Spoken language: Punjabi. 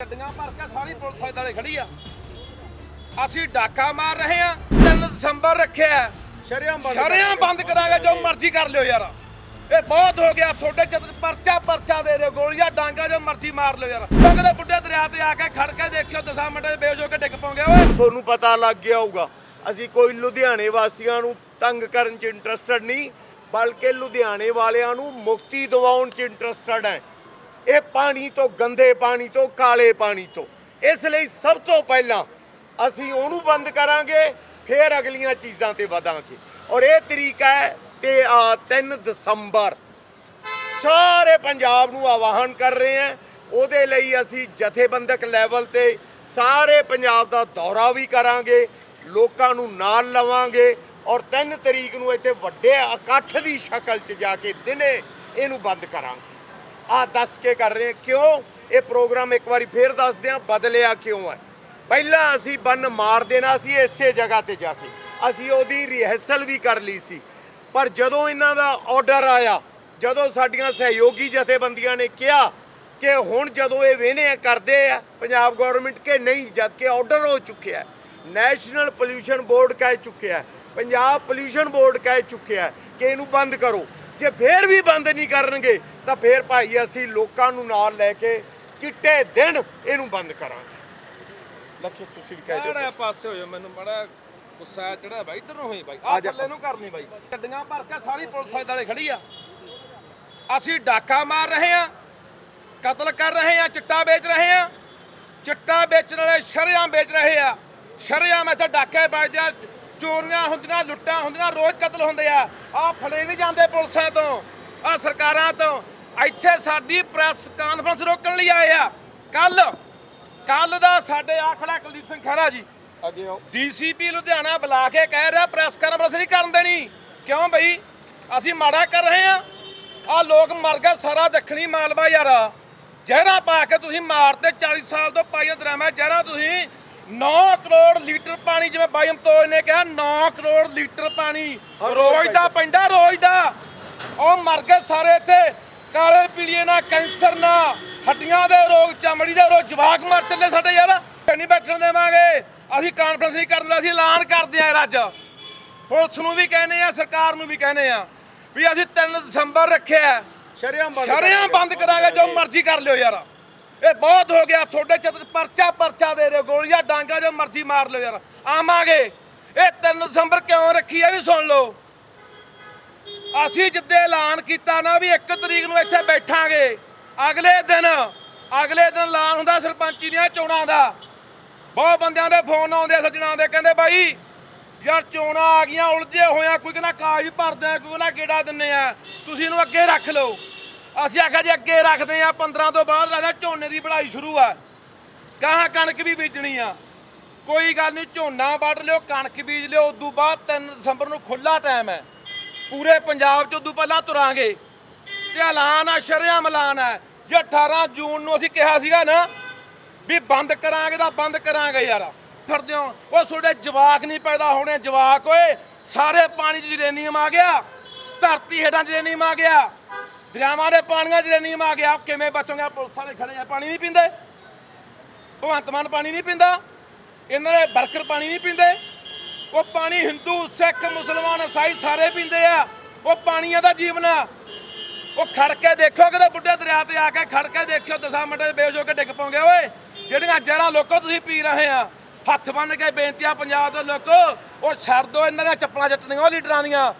ਗੱਡੀਆਂ ਭਰ ਕੇ ਸਾਰੀ ਪੁਲਿਸ ਵਾਲੇ ਖੜੀ ਆ। ਅਸੀਂ ਡਾਕਾ ਮਾਰ ਰਹੇ ਆ 3 ਦਸੰਬਰ ਰੱਖਿਆ ਸ਼ਰਿਆਮ ਬੰਦ ਸ਼ਰਿਆਂ ਬੰਦ ਕਰਾਂਗੇ ਜੋ ਮਰਜ਼ੀ ਕਰ ਲਿਓ ਯਾਰ। ਇਹ ਬਹੁਤ ਹੋ ਗਿਆ ਤੁਹਾਡੇ ਚ ਪਰਚਾ ਪਰਚਾ ਦੇ ਰਹੇ ਗੋਲੀਆਂ ਡਾਂਗਾ ਜੋ ਮਰਜ਼ੀ ਮਾਰ ਲਿਓ ਯਾਰ। ਕਹਿੰਦੇ ਬੁੱਢੇ ਦਰਿਆ ਤੇ ਆ ਕੇ ਖੜ ਕੇ ਦੇਖਿਓ 10 ਮਿੰਟਾਂ 'ਚ ਬੇਹੋਸ਼ ਹੋ ਕੇ ਡਿੱਗ ਪਉਂਗੇ ਓਏ। ਤੁਹਾਨੂੰ ਪਤਾ ਲੱਗ ਗਿਆ ਹੋਊਗਾ ਅਸੀਂ ਕੋਈ ਲੁਧਿਆਣੇ ਵਾਸੀਆਂ ਨੂੰ ਤੰਗ ਕਰਨ 'ਚ ਇੰਟਰਸਟਡ ਨਹੀਂ ਬਲਕਿ ਲੁਧਿਆਣੇ ਵਾਲਿਆਂ ਨੂੰ ਮੁਕਤੀ ਦਿਵਾਉਣ 'ਚ ਇੰਟਰਸਟਡ ਹੈ। ਇਹ ਪਾਣੀ ਤੋਂ, ਗੰਦੇ ਪਾਣੀ ਤੋਂ, ਕਾਲੇ ਪਾਣੀ ਤੋਂ। ਇਸ ਲਈ ਸਭ ਤੋਂ ਪਹਿਲਾਂ ਅਸੀਂ ਉਹਨੂੰ ਬੰਦ ਕਰਾਂਗੇ, ਫਿਰ ਅਗਲੀਆਂ ਚੀਜ਼ਾਂ ਤੇ ਵਧਾਂਗੇ। ਔਰ ਇਹ ਤਰੀਕਾ ਹੈ ਤੇ ਆ 3 ਦਸੰਬਰ ਸਾਰੇ ਪੰਜਾਬ ਨੂੰ ਆਵਾਹਨ ਕਰ ਰਹੇ ਹਾਂ। ਉਹਦੇ ਲਈ ਅਸੀਂ ਜਥੇਬੰਦਕ ਲੈਵਲ ਤੇ ਸਾਰੇ ਪੰਜਾਬ ਦਾ ਦੌਰਾ ਵੀ ਕਰਾਂਗੇ, ਲੋਕਾਂ ਨੂੰ ਨਾਲ ਲਵਾਂਗੇ ਔਰ 3 ਤਰੀਕ ਨੂੰ ਇੱਥੇ ਵੱਡੇ ਇਕੱਠ ਦੀ ਸ਼ਕਲ 'ਚ ਜਾ ਕੇ ਦਿਨੇ ਇਹਨੂੰ ਬੰਦ ਕਰਾਂਗੇ। ਆ ਦੱਸ ਕੇ ਕਰ ਰਹੇ ਕਿਉਂ? ਇਹ ਪ੍ਰੋਗਰਾਮ ਇੱਕ ਵਾਰੀ ਫੇਰ ਦੱਸਦੇ ਹਾਂ, ਬਦਲਿਆ ਕਿਉਂ ਹੈ? ਪਹਿਲਾਂ ਅਸੀਂ ਬੰਨ ਮਾਰ ਦੇਣਾ ਸੀ ਇਸੇ ਜਗ੍ਹਾ ਤੇ ਜਾ ਕੇ। ਅਸੀਂ ਉਹਦੀ ਰਿਹਰਸਲ ਵੀ ਕਰ ਲਈ ਸੀ। ਪਰ ਜਦੋਂ ਇਹਨਾਂ ਦਾ ਆਰਡਰ ਆਇਆ, ਜਦੋਂ ਸਾਡੀਆਂ ਸਹਿਯੋਗੀ ਜਥੇਬੰਦੀਆਂ ਨੇ ਕਿਹਾ ਕਿ ਹੁਣ ਜਦੋਂ ਇਹ ਵੇਨੇ ਕਰਦੇ ਆ, ਪੰਜਾਬ ਗਵਰਨਮੈਂਟ ਕੇ ਨਹੀਂ ਜਦ ਕਿ ਆਰਡਰ ਹੋ ਚੁੱਕਿਆ ਨੈਸ਼ਨਲ ਪੋਲਿਊਸ਼ਨ ਬੋਰਡ ਕਹਿ ਚੁੱਕਿਆ ਪੰਜਾਬ ਪੋਲਿਊਸ਼ਨ ਬੋਰਡ ਕਹਿ ਚੁੱਕਿਆ ਕਿ ਇਹਨੂੰ ਬੰਦ ਕਰੋ। ਜੇ ਫੇਰ ਵੀ ਬੰਦ ਨਹੀਂ ਕਰਨਗੇ ਤਾਂ ਫੇਰ ਭਾਈ ਅਸੀਂ ਲੋਕਾਂ ਨੂੰ ਨਾਲ ਲੈ ਕੇ ਚਿੱਟੇ ਦਿਨ ਇਹਨੂੰ ਬੰਦ ਕਰਾਂਗੇ। ਲਖੇ ਤੁਸੀਂ ਵੀ ਕਹਿ ਦਿਓ ਕਿਹੜਾ ਪਾਸੇ ਹੋ? ਜਾ ਮੈਨੂੰ ਬੜਾ ਗੁੱਸਾ ਚੜਾ ਬਾਈ ਇਧਰ ਹੋਈ ਬਾਈ। ਆ। ਥੱਲੇ ਨੂੰ ਕਰਨੀ ਬਾਈ। ਗੱਡੀਆਂ ਭਰ ਕੇ ਸਾਰੀ ਪੁਲਿਸ ਵਾਲੇ ਖੜੀ ਆ। ਅਸੀਂ ਡਾਕਾ ਮਾਰ ਰਹੇ ਆ ਕਤਲ ਕਰ ਰਹੇ ਆ ਚਿੱਟਾ ਵੇਚ ਰਹੇ ਆ। ਚਿੱਟਾ ਵੇਚਣ ਵਾਲੇ ਸ਼ਰੇਆਮ ਵੇਚ ਰਹੇ ਆ। ਸ਼ਰੇਆਮ ਇੱਥੇ ਡਾਕੇ ਵੱਜਦੇ ਆ। ਚੋਰੀਆਂ ਹੁੰਦੀਆਂ ਲੁੱਟਾਂ ਹੁੰਦੀਆਂ ਰੋਜ਼ ਕਤਲ ਹੁੰਦੇ ਆ। ਆ ਫੜੇ ਨਹੀਂ ਜਾਂਦੇ ਪੁਲਿਸਾਂ ਤੋਂ ਆ ਸਰਕਾਰਾਂ ਤੋਂ। ਇੱਥੇ ਸਾਡੀ ਪ੍ਰੈਸ ਕਾਨਫਰੰਸ ਰੋਕਣ ਲਈ ਆਏ ਆ। ਕੱਲ ਕੱਲ ਦਾ ਸਾਡੇ ਆ ਖੜਾ ਕੁਲਦੀਪ ਸਿੰਘ ਖਹਿਰਾ ਜੀ। ਅੱਗੇ ਆਓ। ਡੀਸੀਪੀ ਲੁਧਿਆਣਾ ਬੁਲਾ ਕੇ ਕਹਿ ਰਿਹਾ ਪ੍ਰੈਸ ਕਾਨਫਰੰਸ ਨਹੀਂ ਕਰਨ ਦੇਣੀ। ਕਿਉਂ ਬਈ? ਅਸੀਂ ਮਾੜਾ ਕਰ ਰਹੇ ਆ। ਆ ਲੋਕ ਮਰ ਗਏ ਸਾਰਾ ਦੱਖਣੀ ਮਾਲਵਾ ਯਾਰ। ਜ਼ਹਿਰਾਂ ਪਾ ਕੇ ਤੁਸੀਂ ਮਾਰਤੇ 40 ਸਾਲ ਤੋਂ ਪਾਈ ਡਰਾਮਾ ਜ਼ਹਿਰਾਂ ਤੁਸੀਂ 9 ਕਰੋੜ ਲੀਟਰ ਪਾਣੀ ਜਿਵੇਂ ਬਾਈ ਅਮਤੋਜ ਨੇ ਕਿਹਾ 9 ਕਰੋੜ ਲੀਟਰ ਪਾਣੀ। ਰੋਜ਼ ਦਾ ਪੈਂਦਾ। ਰੋਜ਼ ਦਾ। ਉਹ ਮਰ ਗਏ ਸਾਰੇ ਇੱਥੇ। ਕਾਲੇ ਪੀਲੀਏ ਨਾਲ ਕੈਂਸਰ ਨਾਲ ਹੱਡੀਆਂ ਦੇ ਰੋਗ ਚਮੜੀ ਦੇ ਰੋਗ ਜਵਾਕ ਮਰ ਚੱਲੇ ਸਾਡੇ ਯਾਰ। ਨਹੀਂ ਬੈਠਣ ਦੇਵਾਂਗੇ। ਅਸੀਂ ਕਾਨਫਰੰਸ ਨਹੀਂ ਕਰਨ ਦਾ ਅਸੀਂ ਐਲਾਨ ਕਰਦੇ ਆਂ ਅੱਜ। ਪੁਲਿਸ ਨੂੰ ਵੀ ਕਹਿੰਦੇ ਆ ਸਰਕਾਰ ਨੂੰ ਵੀ ਕਹਿੰਦੇ ਆ ਵੀ ਅਸੀਂ 3 ਦਸੰਬਰ ਰੱਖਿਆ ਸ਼ਰਿਆਮ ਬੰਦ ਸ਼ਰਿਆਂ ਬੰਦ ਕਰਾਂਗੇ ਜੋ ਮਰਜ਼ੀ ਕਰ ਲਿਓ ਯਾਰ। ਇਹ ਬਹੁਤ ਹੋ ਗਿਆ ਤੁਹਾਡੇ ਚ ਪਰਚਾ ਪਰਚਾ ਦੇ ਰਹੇ ਹੋ, ਗੋਲੀਆਂ ਡਾਂਗਾ ਜੋ ਮਰਜ਼ੀ ਮਾਰ ਲਓ ਯਾਰ। ਆਵਾਂਗੇ। ਇਹ 3 ਦਸੰਬਰ ਕਿਉਂ ਰੱਖੀ ਆ ਵੀ ਸੁਣ ਲਓ। ਅਸੀਂ ਜਿੱਦੇ ਐਲਾਨ ਕੀਤਾ ਨਾ ਵੀ 1 ਤਰੀਕ ਨੂੰ ਇੱਥੇ ਬੈਠਾਂਗੇ। ਅਗਲੇ ਦਿਨ ਅਗਲੇ ਦਿਨ ਐਲਾਨ ਹੁੰਦਾ ਸਰਪੰਚੀ ਦੀਆਂ ਚੋਣਾਂ ਦਾ। ਬਹੁਤ ਬੰਦਿਆਂ ਦੇ ਫੋਨ ਆਉਂਦੇ ਆ ਸੱਜਣਾ ਦੇ ਕਹਿੰਦੇ ਬਾਈ ਯਾਰ ਚੋਣਾਂ ਆ ਗਈਆਂ ਉਲਝੇ ਹੋਇਆ ਕੋਈ ਕਹਿੰਦਾ ਕਾਗਜ਼ ਭਰਦੇ ਆ ਕੋਈ ਕਹਿੰਦਾ ਗੇੜਾ ਦਿੰਨੇ ਆ। ਤੁਸੀਂ ਇਹਨੂੰ ਅੱਗੇ ਰੱਖ ਲਓ। ਅਸੀਂ ਆਖਿਆ ਜੇ ਅੱਗੇ ਰੱਖਦੇ ਆ 15 ਤੋਂ ਬਾਅਦ ਰੱਖਦਾ ਝੋਨੇ ਦੀ ਬੜਾਈ ਸ਼ੁਰੂ ਆ। ਕਹਾਂ ਕਣਕ ਵੀ ਬੀਜਣੀ ਆ। ਕੋਈ ਗੱਲ ਨਹੀਂ, ਝੋਨਾ ਵੱਢ ਲਿਓ, ਕਣਕ ਬੀਜ ਲਿਓ ਉਸ ਤੋਂ ਬਾਅਦ 3 ਦਸੰਬਰ ਨੂੰ ਖੁੱਲਾ ਟਾਈਮ ਹੈ। ਪੂਰੇ ਪੰਜਾਬ 'ਚ ਉਦੋਂ ਪਹਿਲਾਂ ਤੁਰਾਂਗੇ। ਤੇ ਐਲਾਨ ਆ, ਸ਼ਰੇਆਮ ਐਲਾਨ ਹੈ। ਜੇ 18 ਜੂਨ ਨੂੰ ਅਸੀਂ ਕਿਹਾ ਸੀਗਾ ਨਾ ਵੀ ਬੰਦ ਕਰਾਂਗੇ ਤਾਂ ਬੰਦ ਕਰਾਂਗੇ ਯਾਰ। ਫਿਰਦੇ ਹੋ, ਉਹ ਤੁਹਾਡੇ ਜਵਾਕ ਨਹੀਂ ਪੈਦਾ ਹੋਣੇ, ਜਵਾਕ ਓਏ। ਸਾਰੇ ਪਾਣੀ 'ਚ ਜਰੇਨੀਅਮ ਆ ਗਿਆ। ਧਰਤੀ ਹੇਠਾਂ 'ਚ ਯੂਰੇਨੀਅਮ ਆ ਗਿਆ। ਦਰਿਆਵਾਂ ਦੇ ਪਾਣੀਆਂ 'ਚ ਯੂਰੇਨੀਅਮ ਆ ਗਿਆ। ਕਿਵੇਂ ਬਚੋਗੇ? ਪੁਲਿਸ ਵਾਲੇ ਖੜੇ ਆ, ਪਾਣੀ ਨਹੀਂ ਪੀਂਦੇ। ਭਗਵੰਤ ਮਾਨ ਪਾਣੀ ਨਹੀਂ ਪੀਂਦਾ। ਇਹਨਾਂ ਦੇ ਵਰਕਰ ਪਾਣੀ ਨਹੀਂ ਪੀਂਦੇ। ਉਹ ਪਾਣੀ ਹਿੰਦੂ, ਸਿੱਖ, ਮੁਸਲਮਾਨ, ਈਸਾਈ ਸਾਰੇ ਪੀਂਦੇ ਆ। ਉਹ ਪਾਣੀਆਂ ਦਾ ਜੀਵਨ ਆ। ਉਹ ਖੜ ਕੇ ਦੇਖੋ, ਕਿਤੇ ਬੁੱਢੇ ਦਰਿਆ ਤੇ ਆ ਕੇ ਖੜ ਕੇ ਦੇਖਿਓ 10 ਮਿੰਟਾਂ 'ਚ ਬੇਹੋਸ਼ ਹੋ ਕੇ ਡਿੱਗ ਪਉਂਗੇ। ਓਏ, ਜਿਹੜੀਆਂ ਜ਼ਹਿਰਾਂ ਲੋਕੋ ਤੁਸੀਂ ਪੀ ਰਹੇ ਆ, ਹੱਥ ਬੰਨ ਕੇ ਬੇਨਤੀਆਂ ਪੰਜਾਬ ਦੇ ਲੋਕੋ, ਉਹ ਛੱਡ ਦੋ, ਇਹਨਾਂ ਦੀਆਂ ਚੱਪਲਾਂ ਚੱਟਣੀਆਂ ਉਹ ਲੀਡਰਾਂ ਦੀਆਂ।